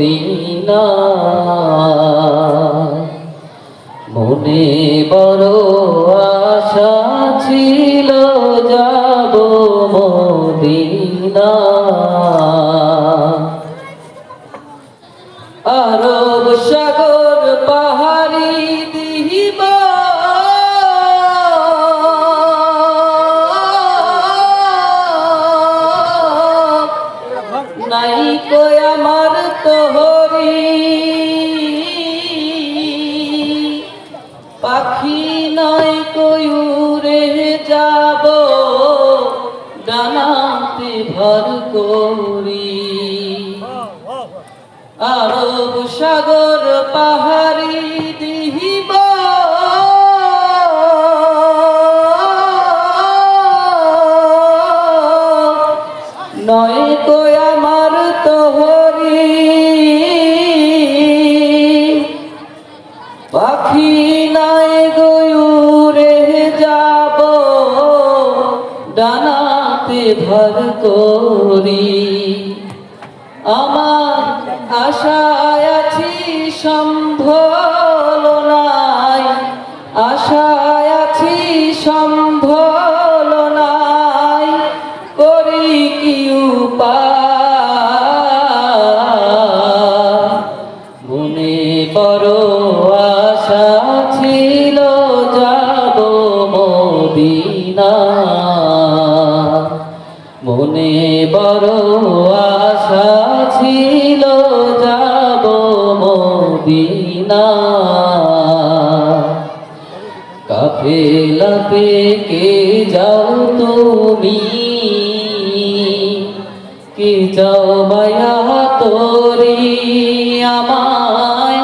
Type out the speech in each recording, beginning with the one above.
Medina. মনে বড় আশা ছিল যাব মদিনা। আরব সাগর ডানাতে ভর করি। আরব সাগর পাহাড়ি দিহিব। নয় তো আমার তোহরি পাখি ডানাতে ভর করি। আমার আশায় আছি সম্ভল নাই। আশায় আছি সম্ভল নাই। করি কি উপায়? মনে বড় আশা ছিল যাব মদিনা মনে বড় আশা ছিল, যাব মদিনা। কাফেলাতে কে যাও তুমি? কে যাও মায়া তোরি? আমায়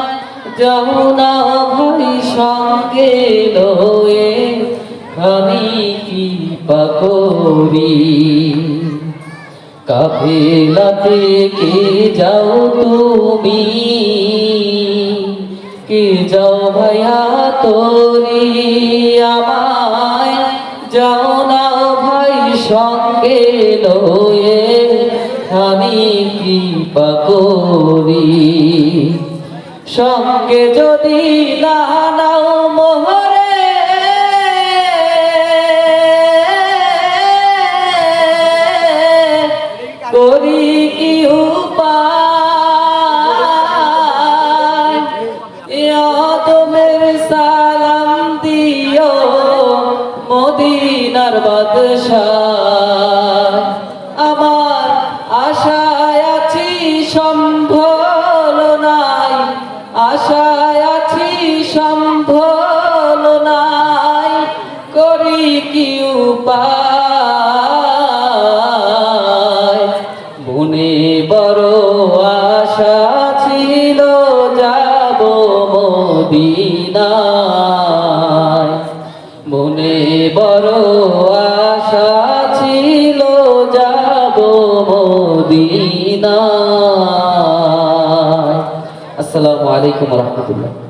যাও না ভাই সঙ্গে লয়ে। কি পাকরি কাফেলাতে কে যাও তুমি? কে যাও ভাইয়া তোরি? আমায় যাও না ভাই, সঙ্গে লয়ে আমি কি পাকরি সঙ্গে যদি না নাও মোহরে বাদশাহ, আমার আশায় আছি নাই। আশায় আছি নাই। করি কি উপায়? মনে আশা ছিল, যাব মদিনায়। মনে বড় আশা ছিল যাব মদিনা আসসালামু আলাইকুম রহমতুল্লাহ।